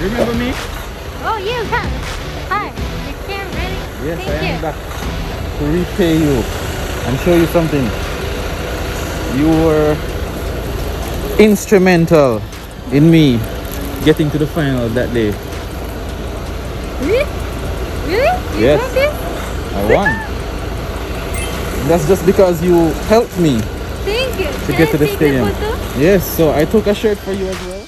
You remember me? Oh, you come. Hi. You came really? Yes, Thank I am back to repay you and show you something. You were instrumental in me getting to the final that day. Really? Really? You yes. I won. That's just because you helped me. Thank you. To Can get I to the stadium. Yes, so I took a shirt for you as well.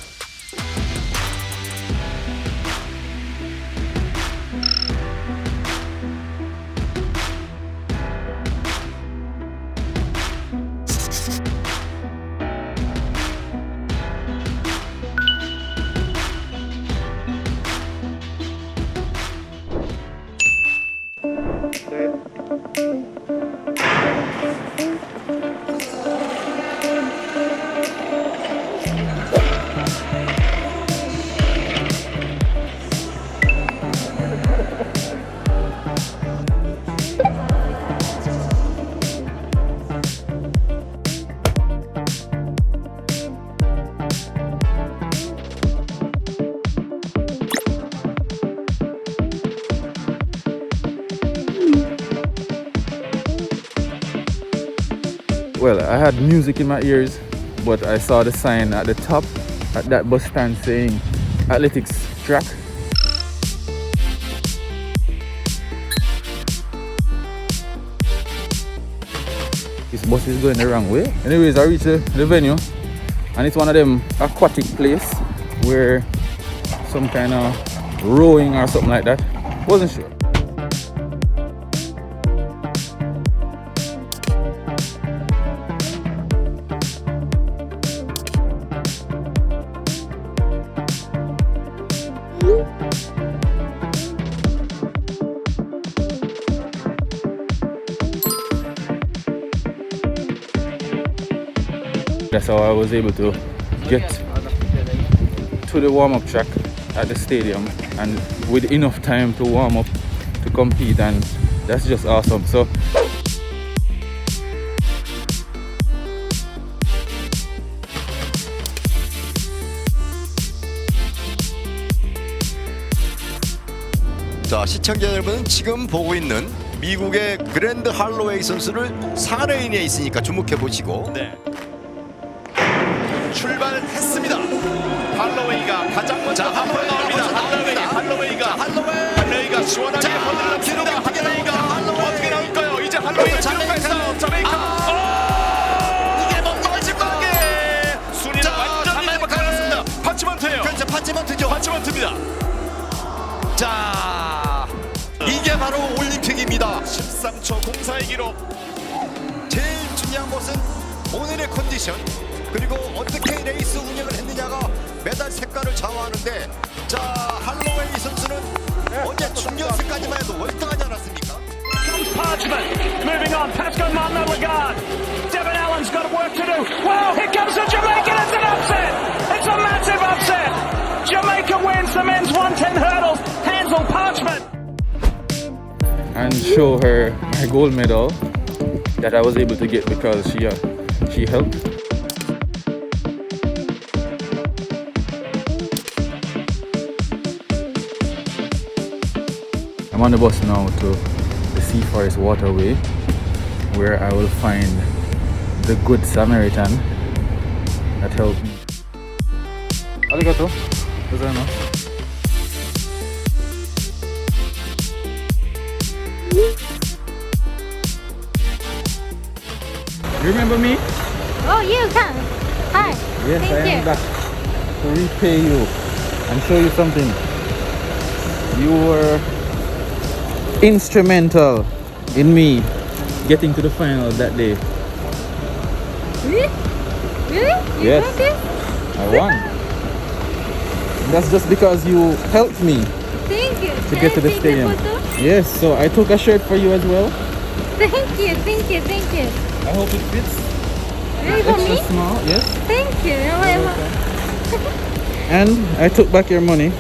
Well, I had music in my ears, but I saw the sign at the top at that bus stand saying athletics track. This bus is going the wrong way. Anyways, I reached the, venue and it's one of them aquatic place where some kind of rowing or something like that. Wasn't sure. That's how I was able to get to the warm-up track at the stadium and with enough time to warm up to compete and that's just awesome. So 자, 시청자 여러분은 지금 보고 있는 미국의 그랜드 할로웨이 선수를 4레인에 있으니까 주목해 보시고 네. 출발했습니다. 할로웨이가 가장 먼저 앞으로 나옵니다. 할로웨이, 할로웨이가 할로웨이 할로웨이가 시원하게 어떻게 할로웨이가? 어떻게 나올까요? 이제 할로웨이가. 주목해서 자메이카. 이게 마지막에 순위는 자, 완전히 자메이카. 바꿔놨습니다. 파치먼트예요. 그렇죠 파치먼트죠 파치먼트입니다. 자 이게 바로 올림픽입니다 13초 04의 기록. 제일 중요한 것은 오늘의 컨디션 그리고 어떻게 메달 색깔을 좌우하는데 자 할로웨이 선수는 어제 중견승까지만 해도 월등하지 않았습니까? Parchment moving on. Pat's got Martin Odegaard. Devin Allen's got work to do. Well, here comes the Jamaican. It's an upset. It's a massive upset. Jamaica wins the men's 110 hurdles. Hansel Parchment. and show her my gold medal that I was able to get because she uh, she helped. I'm on the bus now to the Sea Forest Waterway where I will find the Good Samaritan that helped me. Arigato. Gozaimasu. You remember me? Oh, you can. Hi. Yes, Thank I am you. back to repay you and show you something. You were instrumental in me getting to the final that day. Really? Really? You Yes. got this? I won. That's just because you helped me Thank you. to Can get I to the stadium. The? Yes, so I took a shirt for you as well. Thank you, thank you, thank you. I hope it fits. Really for me? small, yes. Thank you. Am I- am I- And I took back your money.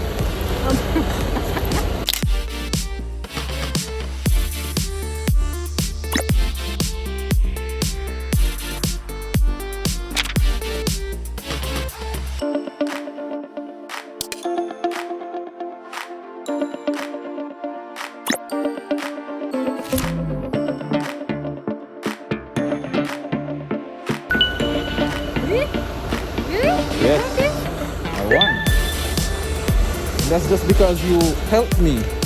That's just because you helped me.